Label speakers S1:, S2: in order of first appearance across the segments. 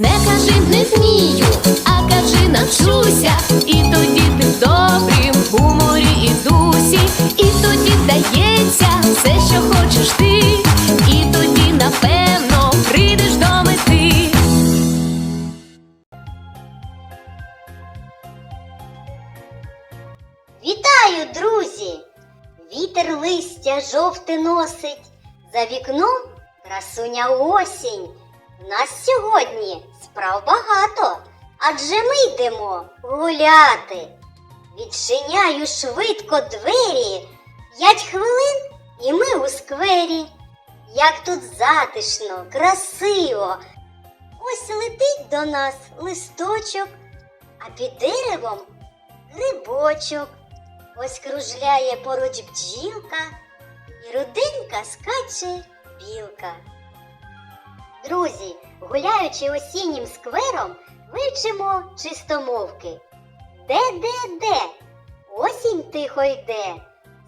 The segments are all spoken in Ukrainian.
S1: Не кажи не вмію, а кажи навчуся. І тоді ти в добрім гуморі і дусі, і тоді вдається все, що хочеш ти, і тоді напевно прийдеш до мети.
S2: Вітаю, друзі! Вітер листя жовте носить, за вікном красуня осінь. У нас сьогодні справ багато, адже ми йдемо гуляти. Відчиняю швидко двері, п'ять хвилин і ми у сквері. Як тут затишно, красиво. Ось летить до нас листочок, а під деревом грибочок. Ось кружляє поруч бджілка, і руденька скаче білка. Друзі, гуляючи осіннім сквером, вивчимо чистомовки. Де, де, де? Осінь тихо йде.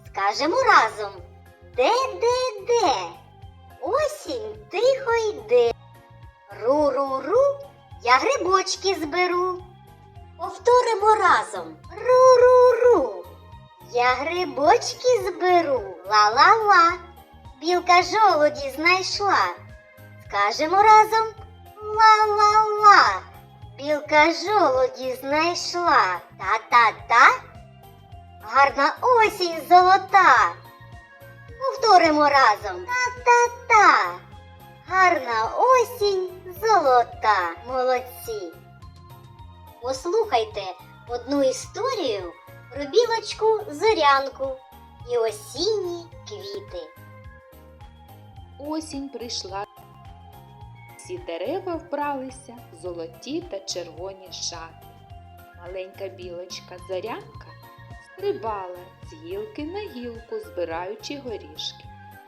S2: Скажемо разом. Де, де, де? Осінь тихо йде. Ру-ру-ру, я грибочки зберу. Повторимо разом. Ру-ру-ру. Я грибочки зберу. Ла-ла-ла. Білка жолуді знайшла. Скажемо разом. Ла-ла-ла. Білка жолуді знайшла. Та-та-та. Гарна осінь золота. Повторимо разом. Та-та-та. Гарна осінь золота. Молодці. Послухайте одну історію про білочку зорянку і осінні квіти.
S3: Осінь прийшла. Всі дерева вбралися в золоті та червоні шати. Маленька білочка зорянка стрибала з гілки на гілку, збираючи горішки.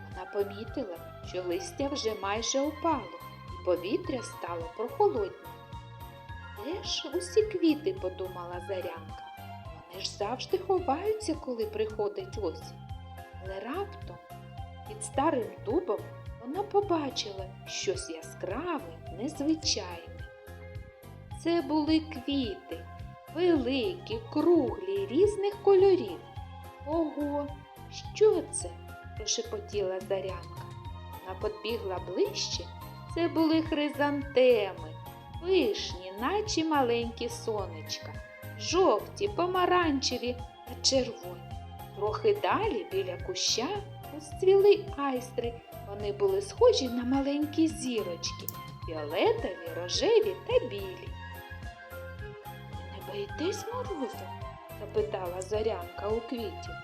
S3: Вона помітила, що листя вже майже опало, і повітря стало прохолодним. Де ж усі квіти, подумала зорянка. Вони ж завжди ховаються, коли приходить осінь. Але раптом під старим дубом вона побачила щось яскраве, незвичайне. Це були квіти, великі, круглі, різних кольорів. Ого, що це? прошепотіла Зарянка. Вона подбігла ближче. Це були хризантеми, пишні, наче маленькі сонечка, жовті, помаранчеві та червоні. Трохи далі біля куща розцвіли айстри. Вони були схожі на маленькі зірочки, фіолетові, рожеві та білі. Не боїтесь морозу? запитала зорянка у квітів.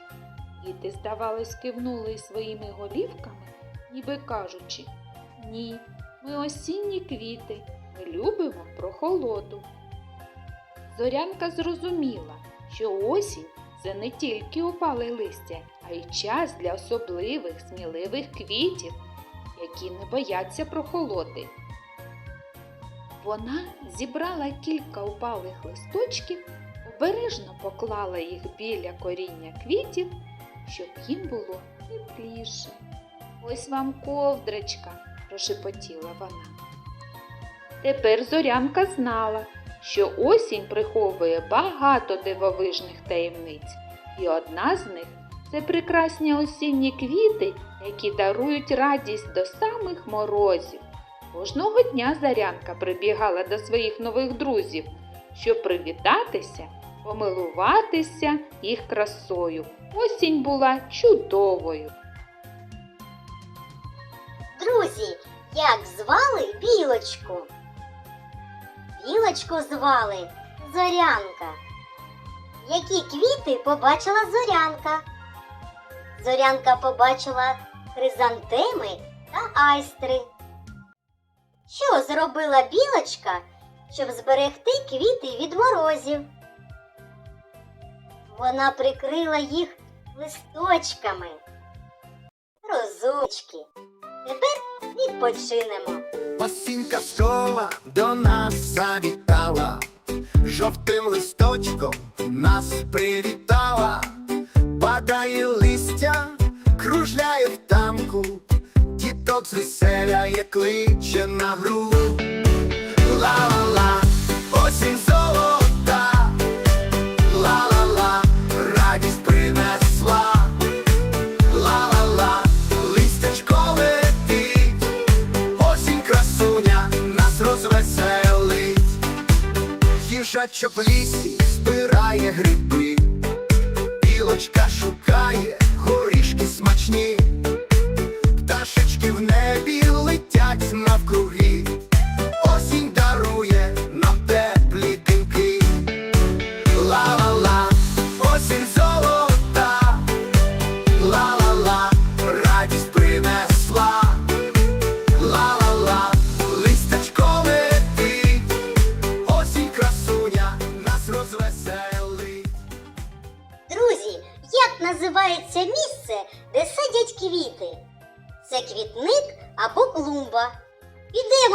S3: Діти, здавалось, кивнули своїми голівками, ніби кажучи, ні, ми осінні квіти, ми любимо прохолоду. Зорянка зрозуміла, що осінь це не тільки опале листя, а й час для особливих сміливих квітів, які не бояться прохолоди. Вона зібрала кілька упалих листочків, обережно поклала їх біля коріння квітів, щоб їм було тепліше. Ось вам ковдрочка, прошепотіла вона. Тепер зорянка знала, що осінь приховує багато дивовижних таємниць, і одна з них це прекрасні осінні квіти, які дарують радість до самих морозів. Кожного дня зарянка прибігала до своїх нових друзів, щоб привітатися, помилуватися їх красою. Осінь була чудовою.
S2: Друзі, як звали білочку? Білочку звали Зорянка. Які квіти побачила зорянка? Зорянка побачила хризантеми та айстри. Що зробила білочка, щоб зберегти квіти від морозів? Вона прикрила їх листочками. Розумнички. Тепер відпочинемо.
S4: Осінь казкова до нас завітала, жовтим листочком нас привітала, падає листя, кружляє в танку, діток звеселяє, кличе на гру. Ла-ла Їжачок в лісі збирає гриби, білочка шукає горішки смачні, пташечки в небі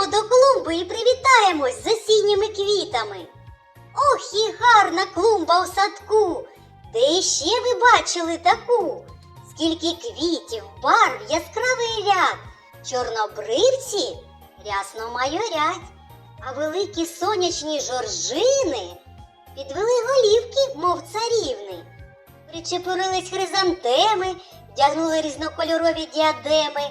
S2: До клумби і привітаємось з осінніми квітами. Ох, і гарна клумба у садку. Де іще ви бачили таку? Скільки квітів, барв, яскравий ряд. Чорнобривці рясно майорять, а великі сонячні жоржини підвели голівки, мов царівни. Причепурились хризантеми, вдягнули різнокольорові діадеми.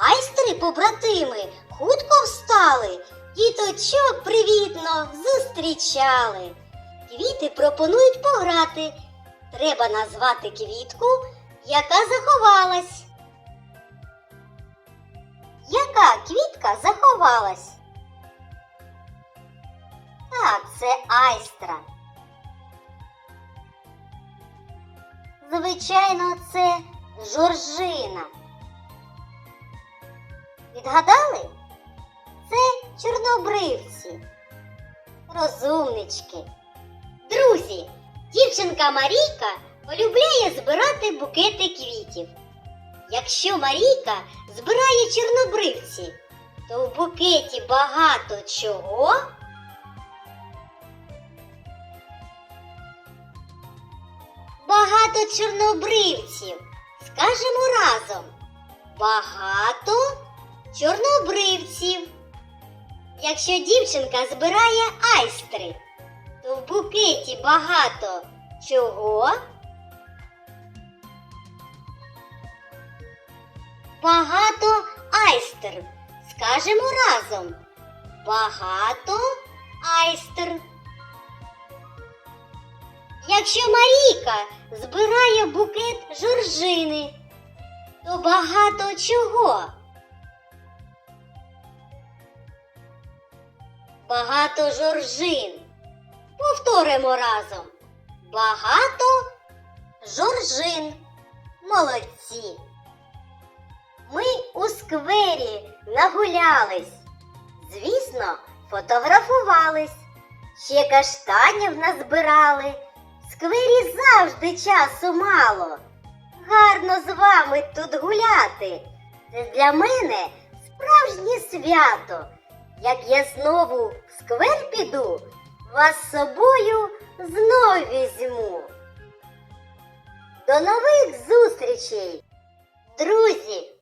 S2: Айстри, побратими, хутко встали, діточок привітно зустрічали. Квіти пропонують пограти. Треба назвати квітку, яка заховалась. Яка квітка заховалась? Так, це айстра. Звичайно, це жоржина. Відгадали? Це чорнобривці. Розумнички. Друзі, дівчинка Марійка полюбляє збирати букети квітів. Якщо Марійка збирає чорнобривці, то в букеті багато чого. Багато чорнобривців. Скажемо разом. Багато чорнобривців. Якщо дівчинка збирає айстри, то в букеті багато чого? Багато айстр. Скажемо разом. Багато айстр. Якщо Марійка збирає букет жоржини, то багато чого? Багато жоржин. Повторимо разом. Багато жоржин. Молодці. Ми у сквері нагулялись. Звісно, фотографувались. Ще каштанів назбирали. В сквері завжди часу мало. Гарно з вами тут гуляти. Це для мене справжнє свято. Як я знову в сквер піду, вас з собою знов візьму. До нових зустрічей, друзі!